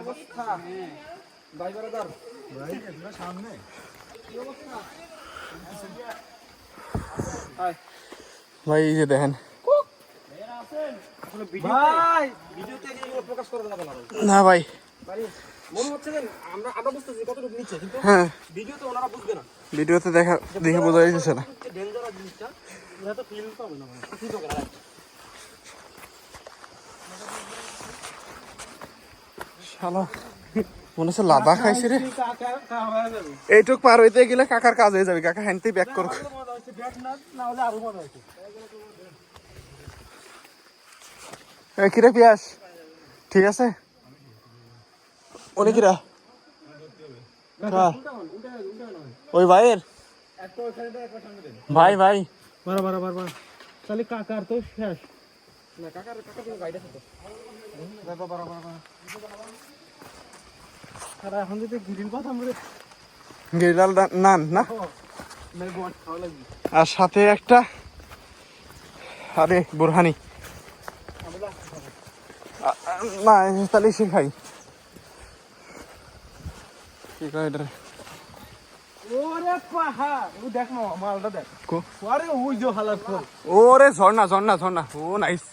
অবস্থা ভাই বারাদার ভাই এই যে দেখেন। ভাই! ভিডিওতে এগুলো প্রকাশ করা যাবে না ভাই। না ভাই। ভাই মনে হচ্ছে যে আমরা আমরা বুঝতেছি কতটুকু নিচ্ছে কিন্তু হ্যাঁ। ভিডিওতে ওনারা বুঝবে না। ভিডিওতে দেখা দেখে বোঝা যাচ্ছে না ডেঞ্জারাস জিনিসটা ওরা তো ফিল পাবে না ফিল পাবে না শালা মনে হচ্ছে লাদাখ খাইছে রে। এইটুক পার হইতে গেলে কাকার কাজ হয়ে যাবে। কাকা হ্যান্ডতেই ব্যাক এ, কিরে পিয়াস? ঠিক আছে? উনি কিরা কার? ওই। ভাইয়ের। ভাই ভাই। বারা বারা বারা বারা তাহলে কাকার তো শেষ। না কাকার কাকার গাইড আছে তো বারা বারা বারা এখন যদি গ্রিল গেরিলাল নান না? আর সাথে একটা আরে বোরহানি। না তাহলে সে খাই। কি কয় এটা ওরে পাহাড় ও দেখ মালটা দেখ? আরে ওই যে হালার ফল ওরে ঝর্ণা ঝর্ণা ঝর্ণা। ও নাইস